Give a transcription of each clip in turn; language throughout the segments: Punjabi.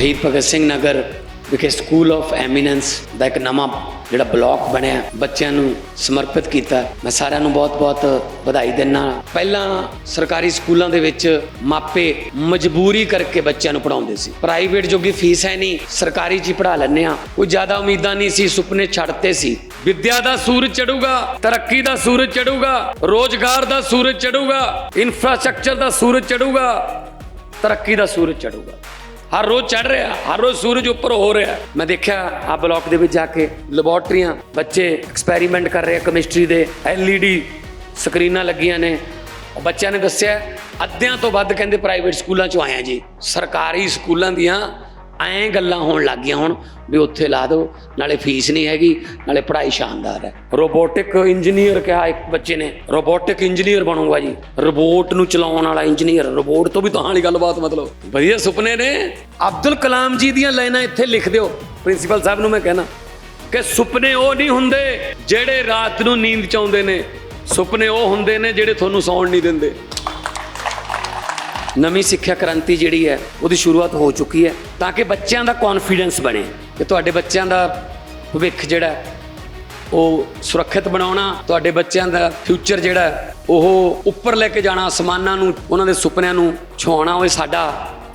ਸ਼ਹੀਦ ਭਗਤ ਸਿੰਘ ਨਗਰ ਵਿਖੇ ਸਕੂਲ ਆਫ ਐਮੀਨੈਂਸ ਦਾ ਇੱਕ ਨਵਾਂ ਜਿਹੜਾ ਬਲਾਕ ਬਣਿਆ, ਬੱਚਿਆਂ ਨੂੰ ਸਮਰਪਿਤ ਕੀਤਾ। ਮੈਂ ਸਾਰਿਆਂ ਨੂੰ ਬਹੁਤ-ਬਹੁਤ ਵਧਾਈ ਦਿੰਦਾ ਪਹਿਲਾਂ ਸਰਕਾਰੀ ਸਕੂਲਾਂ ਦੇ ਵਿੱਚ ਮਾਪੇ ਮਜਬੂਰੀ ਕਰਕੇ ਬੱਚਿਆਂ ਨੂੰ ਪੜਾਉਂਦੇ ਸੀ। ਪ੍ਰਾਈਵੇਟ ਜੋਗੀ ਫੀਸ ਹੈ ਨਹੀਂ, ਸਰਕਾਰੀ 'ਚ ਹੀ ਪੜਾ ਲੈਂਦੇ ਆ ਕੋਈ ਜ਼ਿਆਦਾ ਉਮੀਦਾਂ ਨਹੀਂ ਸੀ, ਸੁਪਨੇ ਛੱਡਤੇ ਸੀ। ਵਿੱਦਿਆ ਦਾ ਸੂਰਜ ਚੜੂਗਾ ਤਰੱਕੀ ਦਾ ਸੂਰਜ ਚੜੂਗਾ ਰੋਜ਼ਗਾਰ ਦਾ ਸੂਰਜ ਚੜੂਗਾ ਇਨਫਰਾਸਟ੍ਰਕਚਰ ਦਾ ਸੂਰਜ ਚੜੂਗਾ ਤਰੱਕੀ ਦਾ ਸੂਰਜ ਚੜੂਗਾ ਹਰ ਰੋਜ਼ ਚੜ ਰਿਹਾ, ਹਰ ਰੋਜ਼ ਸੂਰਜ ਉੱਪਰ ਹੋ ਰਿਹਾ। ਮੈਂ ਦੇਖਿਆ ਆ ਬਲਾਕ ਦੇ ਵਿੱਚ ਜਾ ਕੇ ਲੈਬੋਰਟਰੀਆਂ ਬੱਚੇ ਐਕਸਪੈਰੀਮੈਂਟ ਕਰ ਰਹੇ ਆ ਕੈਮਿਸਟਰੀ ਦੇ, LED ਸਕਰੀਨਾਂ ਲੱਗੀਆਂ ਨੇ। ਬੱਚਿਆਂ ਨੇ ਦੱਸਿਆ, ਅੱਧਿਆਂ ਤੋਂ ਵੱਧ ਕਹਿੰਦੇ ਪ੍ਰਾਈਵੇਟ ਸਕੂਲਾਂ ਚੋਂ ਆਏ ਆ ਜੀ। ਸਰਕਾਰੀ ਸਕੂਲਾਂ ਦੀਆਂ ਐਂ ਗੱਲਾਂ ਹੋਣ ਲੱਗ ਗਈਆਂ ਹੁਣ ਵੀ ਉੱਥੇ ਲਾ ਦਿਓ, ਨਾਲੇ ਫੀਸ ਨਹੀਂ ਹੈਗੀ, ਨਾਲੇ ਪੜ੍ਹਾਈ ਸ਼ਾਨਦਾਰ ਹੈ। ਰੋਬੋਟਿਕ ਇੰਜੀਨੀਅਰ ਕਿਹਾ ਇੱਕ ਬੱਚੇ ਨੇ ਰੋਬੋਟਿਕ ਇੰਜੀਨੀਅਰ ਬਣੂਗਾ ਜੀ। ਰੋਬੋਟ ਨੂੰ ਚਲਾਉਣ ਵਾਲਾ ਇੰਜੀਨੀਅਰ ਰੋਬੋਟ ਤੋਂ ਵੀ ਤਾਂ ਵਾਲੀ ਗੱਲਬਾਤ ਮਤਲਬ। ਵਧੀਆ ਸੁਪਨੇ ਨੇ। ਅਬਦੁਲ ਕਲਾਮ ਜੀ ਦੀਆਂ ਲਾਈਨਾਂ ਇੱਥੇ ਲਿਖ ਦਿਓ। ਪ੍ਰਿੰਸੀਪਲ ਸਾਹਿਬ ਨੂੰ ਮੈਂ ਕਹਿਣਾ ਕਿ ਸੁਪਨੇ ਉਹ ਨਹੀਂ ਹੁੰਦੇ ਜਿਹੜੇ ਰਾਤ ਨੂੰ ਨੀਂਦ ਚ ਆਉਂਦੇ ਨੇ। ਸੁਪਨੇ ਉਹ ਹੁੰਦੇ ਨੇ ਜਿਹੜੇ ਤੁਹਾਨੂੰ ਸੌਣ ਨਹੀਂ ਦਿੰਦੇ। ਨਵੀਂ ਸਿੱਖਿਆ ਕ੍ਰਾਂਤੀ ਜਿਹੜੀ ਹੈ, ਉਹਦੀ ਸ਼ੁਰੂਆਤ ਹੋ ਚੁੱਕੀ ਹੈ ਤਾਂ ਕਿ ਬੱਚਿਆਂ ਦਾ ਕੌਨਫੀਡੈਂਸ ਬਣੇ ਕਿ ਤੁਹਾਡੇ ਬੱਚਿਆਂ ਦਾ ਭਵਿੱਖ ਜਿਹੜਾ ਉਹ ਸੁਰੱਖਿਅਤ ਬਣਾਉਣਾ, ਤੁਹਾਡੇ ਬੱਚਿਆਂ ਦਾ ਫਿਊਚਰ ਜਿਹੜਾ ਉਹ ਉੱਪਰ ਲੈ ਕੇ ਜਾਣਾ, ਅਸਮਾਨਾਂ ਨੂੰ, ਉਹਨਾਂ ਦੇ ਸੁਪਨਿਆਂ ਨੂੰ ਛੁਆਉਣਾ ਉਹ ਸਾਡਾ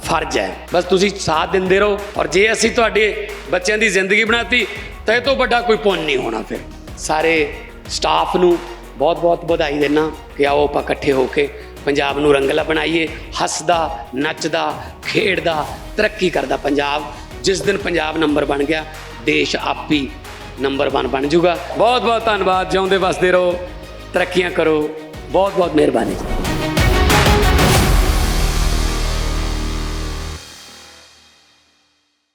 ਫਰਜ਼ ਹੈ। ਬਸ ਤੁਸੀਂ ਸਾਥ ਦਿੰਦੇ ਰਹੋ ਔਰ ਜੇ ਅਸੀਂ ਤੁਹਾਡੇ ਬੱਚਿਆਂ ਦੀ ਜ਼ਿੰਦਗੀ ਬਣਾਤੀ, ਤਾਂ ਇਹ ਤੋਂ ਵੱਡਾ ਕੋਈ ਪੁੰਨ ਨਹੀਂ ਹੋਣਾ ਫਿਰ। ਸਾਰੇ ਸਟਾਫ ਨੂੰ ਬਹੁਤ-ਬਹੁਤ ਵਧਾਈ ਦੇਣਾ ਕਿ ਆਓ ਆਪਾਂ ਇਕੱਠੇ ਹੋ ਕੇ ਪੰਜਾਬ ਨੂੰ ਰੰਗਲਾ ਬਣਾਈਏ, ਹੱਸਦਾ, ਨੱਚਦਾ, ਖੇਡਦਾ, ਤਰੱਕੀ ਕਰਦਾ ਪੰਜਾਬ। ਜਿਸ ਦਿਨ ਪੰਜਾਬ ਨੰਬਰ ਬਣ ਗਿਆ, ਦੇਸ਼ ਆਪੀ ਨੰਬਰ 1 ਬਣ ਜਾਊਗਾ। ਬਹੁਤ ਬਹੁਤ ਧੰਨਵਾਦ, ਜਿਉਂਦੇ ਵਸਦੇ ਰਹੋ, ਤਰੱਕੀਆਂ ਕਰੋ। ਬਹੁਤ ਬਹੁਤ ਮਿਹਰਬਾਨੀ।